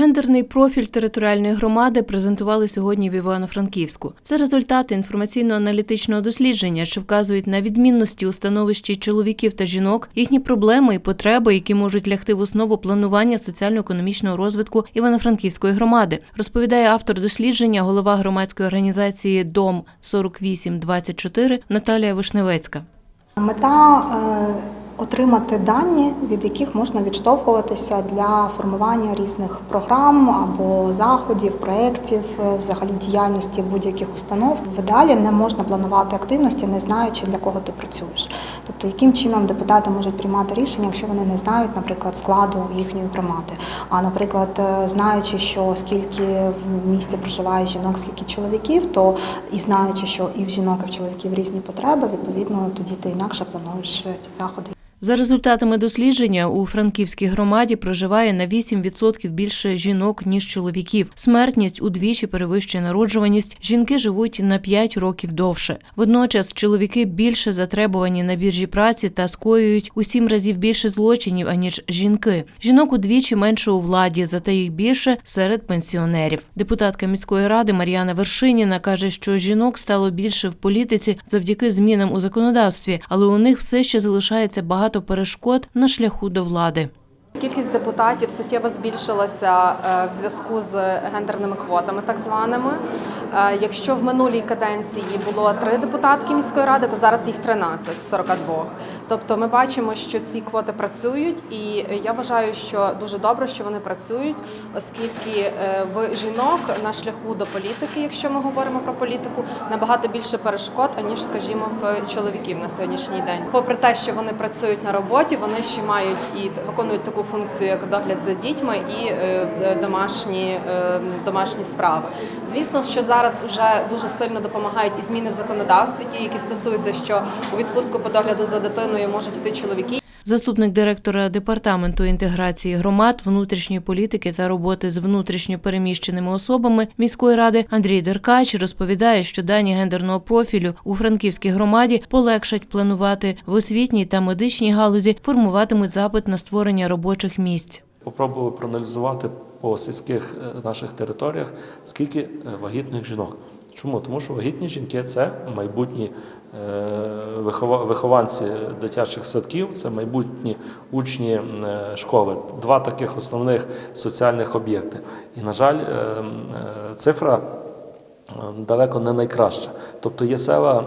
Гендерний профіль територіальної громади презентували сьогодні в Івано-Франківську. Це результати інформаційно-аналітичного дослідження, що вказують на відмінності у становищі чоловіків та жінок, їхні проблеми і потреби, які можуть лягти в основу планування соціально-економічного розвитку Івано-Франківської громади, розповідає автор дослідження, голова громадської організації Дом 4824 Наталія Вишневецька. Мета е, отримати дані, від яких можна відштовхуватися для формування різних програм або заходів, проєктів, е, взагалі діяльності будь-яких установ. В ідеалі не можна планувати активності, не знаючи для кого ти працюєш. Тобто, яким чином депутати можуть приймати рішення, якщо вони не знають, наприклад, складу їхньої громади. А наприклад, е, знаючи, що скільки в місті проживає жінок, скільки чоловіків, то і знаючи, що і в жінок, і в чоловіків різні потреби, відповідно тоді ти інакше плануєш е, ці заходи. За результатами дослідження у франківській громаді проживає на 8% більше жінок ніж чоловіків. Смертність удвічі перевищує народжуваність. Жінки живуть на 5 років довше. Водночас чоловіки більше затребувані на біржі праці та скоюють у 7 разів більше злочинів аніж жінки. Жінок удвічі менше у владі, зате їх більше серед пенсіонерів. Депутатка міської ради Мар'яна Вершиніна каже, що жінок стало більше в політиці завдяки змінам у законодавстві, але у них все ще залишається багато перешкод на шляху до влади. Кількість депутатів суттєво збільшилася е, в зв'язку з гендерними квотами, так званими. Е, Якщо в минулій каденції було три депутатки міської ради, то зараз їх 13 з 42. Тобто ми бачимо, що ці квоти працюють, і я вважаю, що дуже добре, що вони працюють, оскільки е, в жінок на шляху до політики, якщо ми говоримо про політику, набагато більше перешкод, аніж, скажімо, в чоловіків на сьогоднішній день. Попри те, що вони працюють на роботі, вони ще мають і виконують таку функцію, як догляд за дітьми і е, е, домашні, е, домашні справи. Звісно, що зараз вже дуже сильно допомагають і зміни в законодавстві, ті, які стосуються, що у відпустку по догляду за дитиною можуть йти чоловіки. Заступник директора департаменту інтеграції громад, внутрішньої політики та роботи з внутрішньо переміщеними особами міської ради Андрій Деркач розповідає, що дані гендерного профілю у франківській громаді полегшать планувати в освітній та медичній галузі, формуватимуть запит на створення робочих місць. Попробували проаналізувати по сільських е, наших територіях, скільки е, вагітних жінок. Чому? Тому що вагітні жінки це майбутні е, вихованці дитячих садків, це майбутні учні е, школи. Два таких основних соціальних об'єкти. І, на жаль, е, е, цифра далеко не найкраща. Тобто є села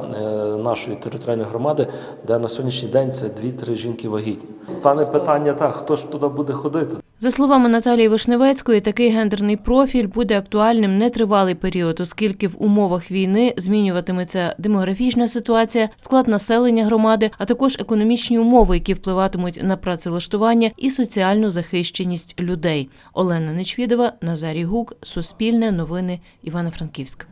нашої територіальної громади, де на сьогоднішній день це 2-3 жінки вагітні. Стане питання так, хто ж туди буде ходити? За словами Наталії Вишневецької, такий гендерний профіль буде актуальним нетривалий період, оскільки в умовах війни змінюватиметься демографічна ситуація, склад населення громади, а також економічні умови, які впливатимуть на працевлаштування і соціальну захищеність людей. Олена Нечвідова, Назарій Гук, Суспільне, Новини, Івано-Франківськ.